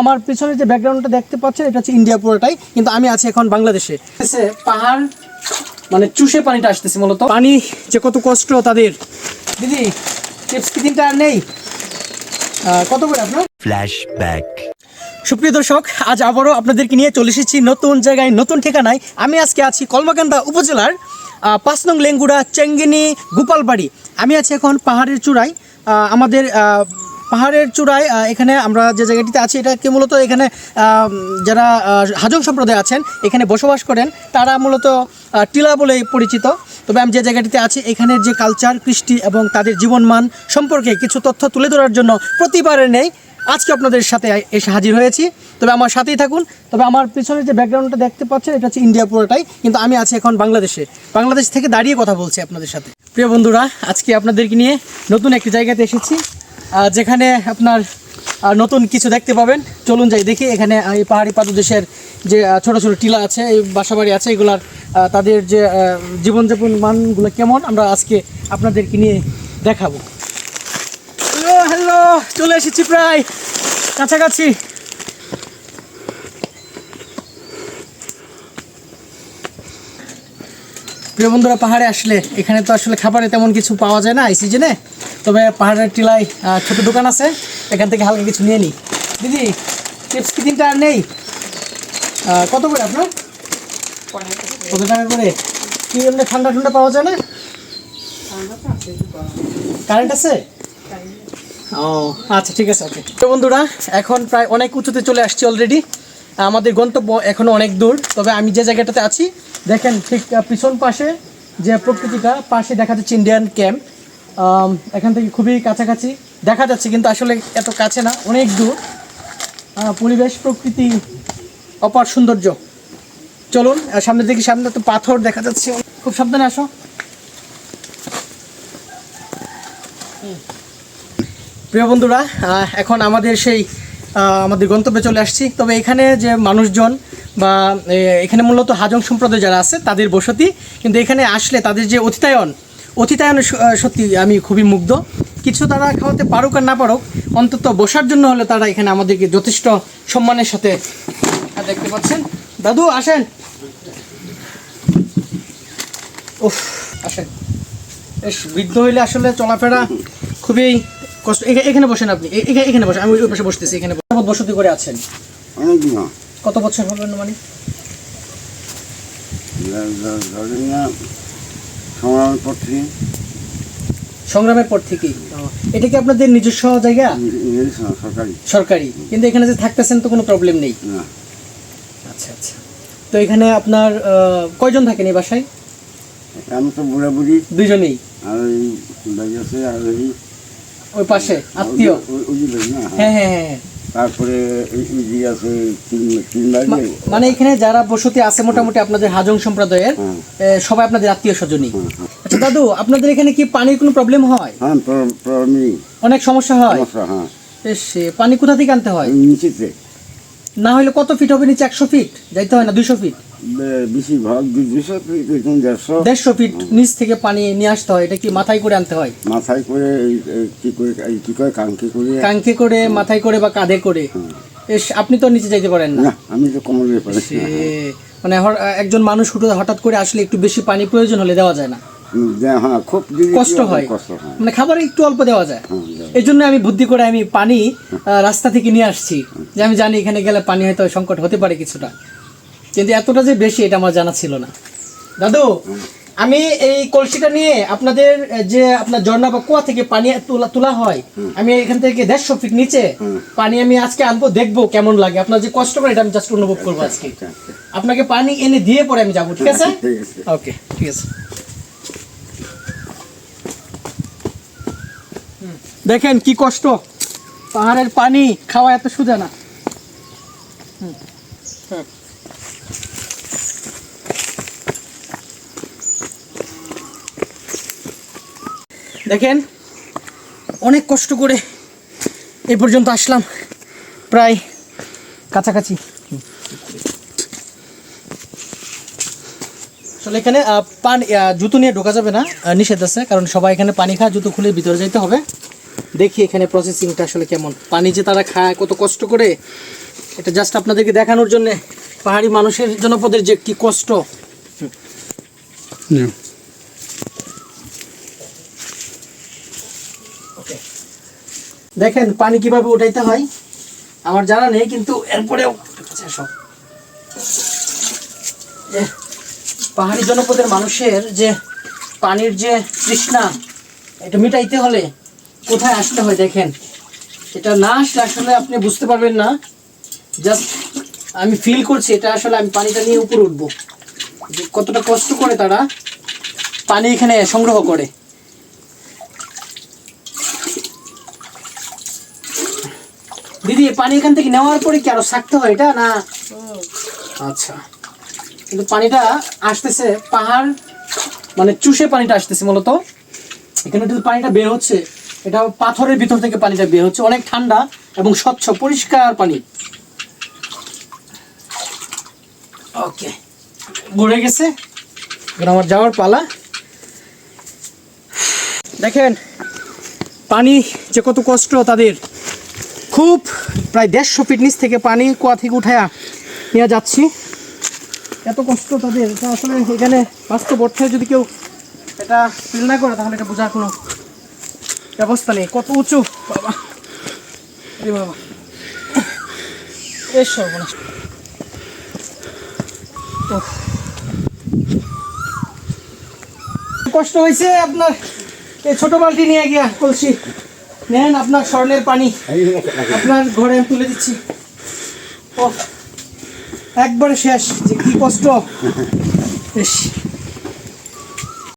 আমার পিছনে যে ব্যাকগ্রাউন্ডটা দেখতে পাচ্ছেন এটা হচ্ছে ইন্ডিয়া পুরোটাই কিন্তু আমি আছি এখন বাংলাদেশে। পাহাড় মানে চুষে পানিটা আসতেছে মূলত। পানি যে কত কষ্ট তাদের। দিদি টিপস কি তিনটা আর নেই? কত করে আপনার? Flashback. সুপ্রিয় দর্শক আজ আবারও আপনাদেরকে নিয়ে চলে এসেছি নতুন জায়গায় নতুন ঠিকানায়। আমি আজকে আছি কলমাকান্দা উপজেলার পাঁচ নং লেঙ্গুড়া চেঙ্গিনি গোপালবাড়ি। আমি আছি এখন পাহাড়ের চূড়ায়। আহ, আমাদের আহ, পাহাড়ের চূড়ায় এখানে আমরা যে জায়গাটিতে আছি, এটাকে মূলত এখানে যারা হাজং সম্প্রদায় আছেন, এখানে বসবাস করেন, তারা মূলত টিলা বলে পরিচিত। তবে আমি যে জায়গাটিতে আছি এখানের যে কালচার কৃষ্টি এবং তাদের জীবনমান সম্পর্কে কিছু তথ্য তুলে ধরার জন্য প্রতিবারে নেই। আজকে আপনাদের সাথে এসে হাজির হয়েছি। তবে আমার সাথেই থাকুন। তবে আমার পিছনে যে ব্যাকগ্রাউন্ডটা দেখতে পাচ্ছেন, এটা হচ্ছে ইন্ডিয়া পুরোটাই। কিন্তু আমি আছি এখন বাংলাদেশে। বাংলাদেশ থেকে দাঁড়িয়ে কথা বলছি আপনাদের সাথে। প্রিয় বন্ধুরা, আজকে আপনাদেরকে নিয়ে নতুন একটি জায়গাতে এসেছি। যেখানে আপনার নতুন কিছু দেখতে পাবেন। চলুন যাই, দেখি এখানে এই পাহাড়ি পাদদেশের যে ছোট ছোট টিলা আছে, এই বাসাবাড়ি আছে, এগুলার তাদের যে জীবনযাপন মানগুলো কেমন, আমরা আজকে আপনাদেরকে নিয়ে দেখাবো। হ্যালো হ্যালো, চলে এসেছি প্রায় কাছাকাছি। প্রিয় বন্ধুরা, পাহাড়ে আসলে এখানে তো আসলে খাবারে তেমন কিছু পাওয়া যায় না, এই সিজনে তবে পাহাড়ের টিলায় ছোট দোকান আছে, এখান থেকে হালকা কিছু নিয়ে নিই। দিদি চিপস কি তিনটা আর নেই? কত করে আপনার? কত টাকা করে? কি এমনি ঠান্ডা ঠান্ডা পাওয়া যায় না? কারেন্ট আছে? ও আচ্ছা ঠিক আছে ওকে তো বন্ধুরা, এখন প্রায় অনেক উঁচুতে চলে আসছি অলরেডি আমাদের গন্তব্য এখনও অনেক দূর, তবে আমি যে জায়গাটাতে আছি, দেখেন ঠিক পিছন পাশে যে প্রকৃতিটা, পাশে দেখা যাচ্ছে ইন্ডিয়ান ক্যাম্প এখান থেকে খুবই কাছাকাছি। দেখা যাচ্ছে কিন্তু আসলে এত কাছে না, অনেক দূর। পরিবেশ, প্রকৃতি অপার সৌন্দর্য। চলুন সামনের দিকে, সামনে তো পাথর দেখা যাচ্ছে। খুব সাবধানে আসো। প্রিয় বন্ধুরা এখন আমাদের সেই আমাদের গন্তব্যে চলে আসছি। তবে এখানে যে মানুষজন বা এখানে মূলত হাজং সম্প্রদায় যারা আছে, তাদের বসতি। কিন্তু এখানে আসলে তাদের যে অতিথায়ন অতিথায়ন সত্যি আমি খুবই মুগ্ধ। কিছু তারা খাওয়াতে পারুক আর না পারুক অন্তত বসার জন্য হলে তারা এখানে আমাদেরকে যথেষ্ট সম্মানের সাথে দেখতে পাচ্ছেন। দাদু আসেন। উফ আসেন। বেশ বৃদ্ধ হইলে আসলে চলাফেরা খুবই কষ্ট এখা- এখানে বসেন আপনি। এখানে বসেন আমি ওই পাশে বসতেছি এখানে বসতি করে আছেন। অনেক না কত বছর হবেন মানে না পর থেকে। সংগ্রামের পর থেকেই? এটা কি আপনাদের নিজস্ব জায়গা? সরকারি। সরকারি। কিন্তু এখানে যে থাকতেছেন তো কোনো প্রবলেম নেই? না। আচ্ছা আচ্ছা। তো এখানে আপনার কয়জন থাকেন এই বাসায়? আমি তো বুড়া বুড়ি। দুইজনেই আর আছে আর ওই ওই পাশে আত্মীয়? ওই- ওই যে বাড়ি না হ্যাঁ হ্যাঁ হ্যাঁ হ্যাঁ। তারপরে আছে মানে এখানে যারা বসতি আছে মোটামুটি আপনাদের হাজং সম্প্রদায়ের হুম। সবাই আপনাদের আত্মীয় স্বজনই। হুম, হুম। আচ্ছা দাদু আপনাদের এখানে কি পানির কোনো প্রবলেম হয়? হ্যাঁ প্রবলেম অনেক সমস্যা হয়? হ্যাঁ। পানি কোথা থেকে আনতে হয়? নিচেতে। না হলে কত ফিট হবে নিচে? একশো ফিট যাইতে হয় না দুশো ফিট বেশিরভাগ দুশো থেকে দেড়শো। দেড়শো ফিট নিচ থেকে পানি নিয়ে আসতে হয় এটা কি মাথায় করে আনতে হয়? মাথায় করে এই- এই কি করে কি করে কাঙ্কি করে। কাঙ্কে করে মাথায় করে বা কাঁধে করে? আপনি তো নিচে যাইতে পারেন না। না আমি তো কমলে পারি মানে একজন মানুষ হঠাৎ করে আসলে একটু বেশি পানি প্রয়োজন হলে দেওয়া যায় না। হ্যাঁ খুব কষ্ট হয়। মানে খাবার একটু অল্প দেওয়া যায়। এই জন্য আমি বুদ্ধি করে আমি পানি রাস্তা থেকে নিয়ে আসছি। যে আমি জানি এখানে গেলে পানি হয়তো সংকট হতে পারে কিছুটা। কিন্তু এতটা যে বেশি এটা আমার জানা ছিল না। দাদু আমি এই কলসিটা নিয়ে আপনাদের যে আপনার ঝর্ণা বা কুয়া থেকে পানি তোলা তোলা হয় আমি এখান থেকে দেড়শো ফিট নিচে পানি আমি আজকে আনব দেখব কেমন লাগে। আপনার যে কষ্ট করে এটা আমি জাস্ট অনুভব করব আজকে। আপনাকে পানি এনে দিয়ে পরে আমি যাব ঠিক আছে? ওকে ঠিক আছে। দেখেন কি কষ্ট। পাহাড়ের পানি খাওয়া এত সোজা না। হুম, হুম। দেখেন, অনেক কষ্ট করে এ পর্যন্ত আসলাম, প্রায় কাছাকাছি। আসলে এখানে পানি জুতো নিয়ে ঢোকা যাবে না নিষেধ আছে, কারণ সবাই এখানে পানি খায়, জুতো খুলে ভিতরে যাইতে হবে। দেখি এখানে প্রসেসিংটা আসলে কেমন। পানি যে তারা খায়, কত কষ্ট করে, এটা জাস্ট আপনাদেরকে দেখানোর জন্য পাহাড়ি মানুষের জনপদের যে কি কষ্ট। দেখেন পানি কীভাবে উঠাইতে হয়? আমার জানা নেই কিন্তু এরপরেও সব পাহাড়ি জনপদের মানুষের যে পানির যে তৃষ্ণা এটা মিটাইতে হলে কোথায় আসতে হয় দেখেন। এটা না আসলে আসলে আপনি বুঝতে পারবেন না। জাস্ট আমি ফিল করছি, এটা আসলে আমি পানিটা নিয়ে উপরে উঠবো। কতটা কষ্ট করে তারা পানি এখানে সংগ্রহ করে। দিদি পানি এখান থেকে নেওয়ার পরে কি আরও থাকতে হয় এটা না? আচ্ছা। কিন্তু পানিটা আসতেছে, পাহাড় মানে চুষে পানিটা আসতেছে মূলত। এখানে কিন্তু পানিটা বের হচ্ছে এটা পাথরের ভিতর থেকে পানিটা বের হচ্ছে। অনেক ঠান্ডা এবং স্বচ্ছ, পরিষ্কার পানি। ওকে ঘুরে গেছে? আমার যাওয়ার পালা। দেখেন, পানি যে কত কষ্ট তাদের। খুব, প্রায় দেড়শো ফিট নিচ থেকে পানি কুয়া থেকে উঠায়া নিয়ে যাচ্ছি। এত কষ্ট তাদের, এটা আসলে এখানে বাস্তব অর্থে যদি কেউ এটা ফিল না করে, তাহলে এটা বোঝার কোনো ব্যবস্থা নেই। কত উঁচু, বাবা। বাবা। বেশ উফ। কষ্ট হয়েছে আপনার এই ছোট বালতি নিয়ে গিয়া কলসি। নেন আপনার স্বর্ণের পানি। আপনার ঘরে আমি তুলে দিচ্ছি। ও একবারে শেষ, যে কি কষ্ট। বেশ।